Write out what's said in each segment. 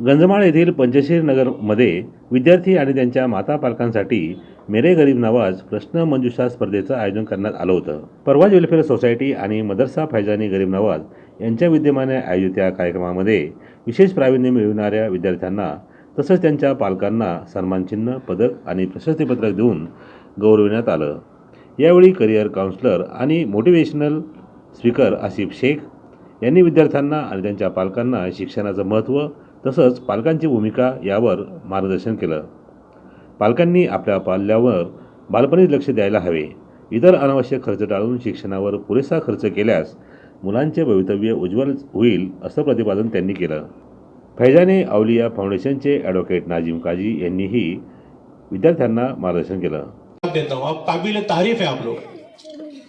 गंजमाळ येथील पंचशीर नगरमध्ये विद्यार्थी आणि त्यांच्या माता पालकांसाठी मेरे गरीब नवाज प्रश्न मंजुषा स्पर्धेचं आयोजन करण्यात आलं होतं. परवाज वेलफेअर सोसायटी आणि मदरसा फैजानी गरीब नवाज यांच्या विद्यमाने आयोजित या कार्यक्रमामध्ये विशेष प्रावीण्य मिळवणाऱ्या विद्यार्थ्यांना तसंच त्यांच्या पालकांना सन्मानचिन्ह पदक आणि प्रशस्तीपत्रक देऊन गौरविण्यात आलं. यावेळी करिअर काउन्सिलर आणि मोटिवेशनल स्पीकर आसिफ शेख यांनी विद्यार्थ्यांना आणि त्यांच्या पालकांना शिक्षणाचं महत्त्व तसंच पालकांची भूमिका यावर मार्गदर्शन केलं. पालकांनी आपल्या पाल्यावर बालपणीच लक्ष द्यायला हवे. इतर अनावश्यक खर्च टाळून शिक्षणावर पुरेसा खर्च केल्यास मुलांचे भवितव्य उज्ज्वल होईल असं प्रतिपादन त्यांनी केलं. फैजाने औलिया फाउंडेशनचे ॲडव्होकेट नाजिम काजी यांनीही विद्यार्थ्यांना मार्गदर्शन केलं. देता. हूँ आप काबिल तारीफ है आप लोग.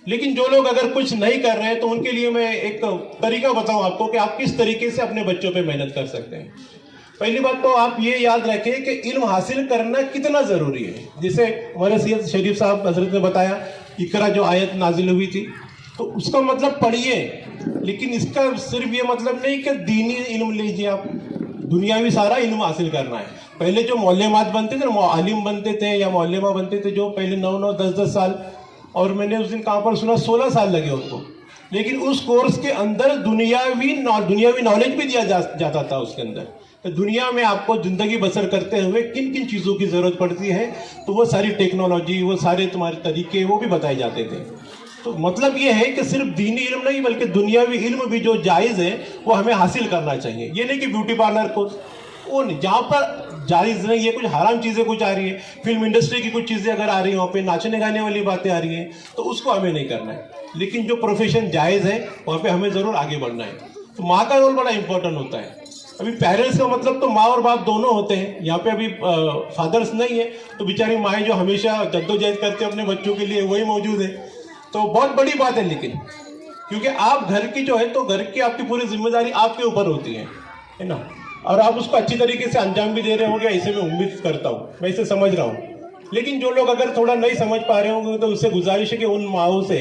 लेकिन जो लोग अगर कुछ नहीं कर रहे हैं तो उनके लिए मैं एक तरीका बताऊँ आपको कि आप किस तरीके से अपने बच्चों पे मेहनत कर सकते हैं। पहली बात तो आप ये याद रखें कि इल्म हासिल करना कितना ज़रूरी है। जैसे हमारे सैद शरीफ साहब हज़रत ने बताया इकरा जो आयत नाजिल हुई थी तो उसका मतलब पढ़िए, लेकिन इसका सिर्फ़ ये मतलब नहीं कि दीनी इल्म लीजिए आप। दुनियावी सारा इल्म हासिल करना है। पहले जो मौलमात बनते थे ना आलिम बनते थे या मौलमा बनते थे, जो पहले नौ नौ, दस दस साल और मैंने उस दिन कहाँ पर सुना सोलह साल लगे उनको। लेकिन उस कोर्स के अंदर दुनियावी नॉ- दुनियावी नॉलेज भी दिया जा, जाता था उसके अंदर। तो दुनिया में आपको ज़िंदगी बसर करते हुए किन किन चीज़ों की ज़रूरत पड़ती है तो वो सारी टेक्नोलॉजी वो सारे तुम्हारे तरीके वो भी बताए जाते थे। तो मतलब ये है कि सिर्फ़ दीनी इल्म नहीं बल्कि दुनियावी इल्म भी जो जायज़ है वो हमें हासिल करना चाहिए। ये नहीं कि ब्यूटी पार्लर कोर्स वो जहाँ पर जायज़ नहीं है कुछ हराम चीज़ें कुछ आ रही है फ़िल्म इंडस्ट्री की कुछ चीज़ें अगर आ रही हैं, वहाँ पे नाचने गाने वाली बातें आ रही हैं तो उसको हमें नहीं करना है। लेकिन जो प्रोफेशन जायज़ है, वहाँ पे हमें ज़रूर आगे बढ़ना है। तो माँ का रोल बड़ा इंपॉर्टेंट होता है। अभी पेरेंट्स का मतलब तो माँ और बाप दोनों होते हैं। यहाँ पे अभी फादर्स नहीं है तो बेचारी माएँ जो हमेशा जद्दोजहद करते हैं अपने बच्चों के लिए, वही मौजूद है। तो बहुत बड़ी बात है लेकिन, क्योंकि आप घर की जो है तो घर की आपकी पूरी ज़िम्मेदारी आपके ऊपर होती है। है ना? और आप उसको अच्छी तरीके से अंजाम भी दे रहे होंगे, ऐसे में उम्मीद करता हूँ। मैं इसे समझ रहा हूँ। लेकिन जो लोग अगर थोड़ा नहीं समझ पा रहे होंगे तो उससे गुजारिश है कि उन माओ से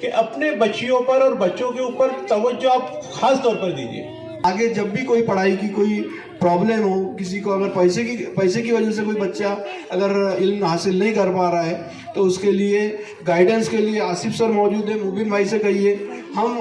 कि अपने बच्चियों पर और बच्चों के ऊपर तवज्जो आप खास तौर पर दीजिए। आगे जब भी कोई पढ़ाई की कोई प्रॉब्लम हो किसी को अगर पैसे की पैसे की वजह से कोई बच्चा अगर इल्म हासिल नहीं कर पा रहा है तो उसके लिए गाइडेंस के लिए आसिफ सर मौजूद है मुबिन भाई से कहिए। हम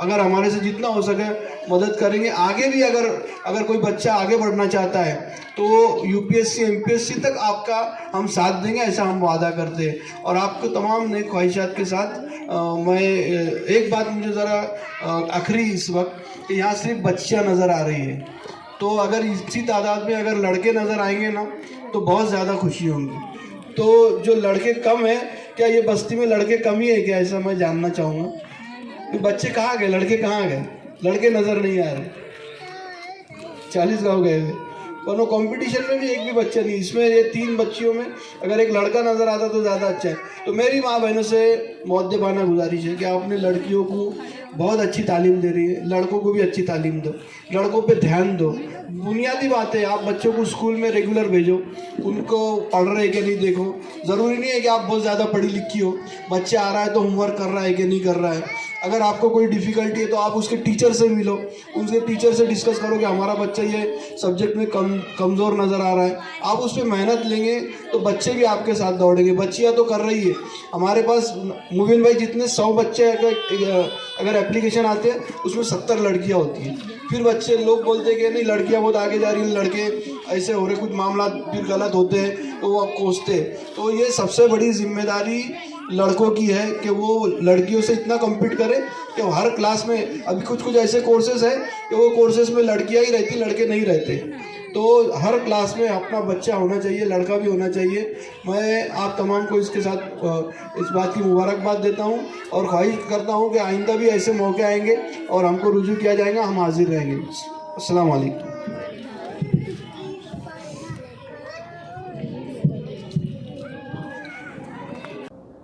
अगर हमारे से जितना हो सके मदद करेंगे। आगे भी अगर अगर कोई बच्चा आगे बढ़ना चाहता है तो यूपीएससी एमपीएससी तक आपका हम साथ देंगे ऐसा हम वादा करते हैं। और आपको तमाम नए ख्वाहिशात के साथ अ, मैं एक बात मुझे ज़रा आखिरी इस वक्त यहाँ सिर्फ़ बच्चियाँ नज़र आ रही है। तो अगर इसी तादाद में अगर लड़के नज़र आएँगे ना तो बहुत ज़्यादा खुशी होंगी। तो जो लड़के कम है, क्या ये बस्ती में लड़के कम ही है क्या? ऐसा मैं जानना चाहूँगा। कि बच्चे कहाँ गए? लड़के कहाँ गए? लड़के नज़र नहीं आ रहे। चालीस गाँव गए हुए। कोनो कंपटीशन में भी एक भी बच्चा नहीं। इसमें ये तीन बच्चियों में अगर एक लड़का नज़र आता तो ज़्यादा अच्छा है। तो मेरी माँ बहनों से मौद्यबाना गुजारिश है कि आप अपने लड़कियों को बहुत अच्छी तालीम दे रही है। लड़कों को भी अच्छी तालीम दो। लड़कों पे ध्यान दो। बुनियादी बात है, आप बच्चों को स्कूल में रेगुलर भेजो। उनको पढ़ रहे कि नहीं देखो। ज़रूरी नहीं है कि आप बहुत ज़्यादा पढ़ी लिखी हो। बच्चे आ रहा है तो होमवर्क कर रहा है कि नहीं कर रहा है। अगर आपको कोई डिफ़िकल्टी है तो आप उसके टीचर से मिलो। उनके टीचर से डिस्कस करो कि हमारा बच्चा ये सब्जेक्ट में कम, कमज़ोर नज़र आ रहा है। आप उस पर मेहनत लेंगे तो बच्चे भी आपके साथ दौड़ेंगे। बच्चियाँ तो कर रही है। हमारे पास मुबिन भाई जितने सौ बच्चे अगर अगर एप्लीकेशन आते हैं, उसमें सत्तर लड़कियाँ होती हैं। फिर बच्चे लोग बोलते हैं कि नहीं, लड़कियाँ बहुत आगे जा रही हैं, लड़के ऐसे हो रहे कुछ मामला फिर गलत होते हैं तो वो आप कोसते हैं। तो ये सबसे बड़ी ज़िम्मेदारी लड़कों की है कि वो लड़कियों से इतना कम्पीट करें कि हर क्लास में, अभी कुछ कुछ ऐसे कोर्सेज हैं कि वो कोर्सेज में लड़कियाँ ही रहती लड़के नहीं रहते। तो हर क्लास में अपना बच्चा होना चाहिए, लड़का भी होना चाहिए। मैं आप तमाम को इसके साथ इस बात की मुबारकबाद देता हूँ और ख्वाहिश करता हूँ कि आइंदा भी ऐसे मौके आएँगे और हमको रुजू किया जाएगा, हम हाजिर रहेंगे। अस्सलाम वालेकुम।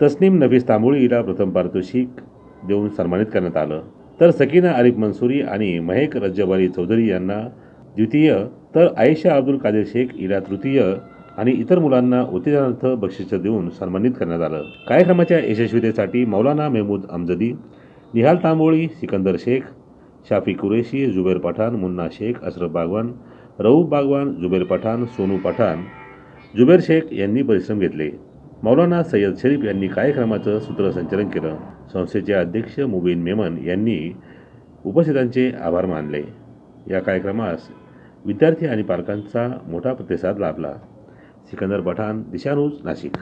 तस्नीम नफीस तांबोळी हिला प्रथम पारितोषिक देऊन सन्मानित करण्यात आलं. तर सकीना आरिफ मंसुरी आणि महेक रज्जब चौधरी यांना द्वितीय तर आयशा अब्दुल कादिर शेख इरा तृतीय आणि इतर मुलांना उत्तेजनार्थ बक्षीस देऊन सन्मानित करण्यात आलं. कार्यक्रमाच्या यशस्वीतेसाठी मौलाना मेहमूद अमजदी निहाल तांबोळी सिकंदर शेख शाफी कुरेशी जुबेर पठाण मुन्ना शेख अशरफ बागवान रऊफ बागवान जुबेर पठाण सोनू पठाण जुबेर शेख यांनी परिश्रम घेतले. मौलाना सय्यद शरीफ यांनी कार्यक्रमाचं सूत्रसंचलन केलं. संस्थेचे अध्यक्ष मुबीन मेमन यांनी उपस्थितांचे आभार मानले. या कार्यक्रमास विद्यार्थी आणि पालकांचा मोठा प्रतिसाद लाभला. सिकंदर पठाण दिशानूज नाशिक.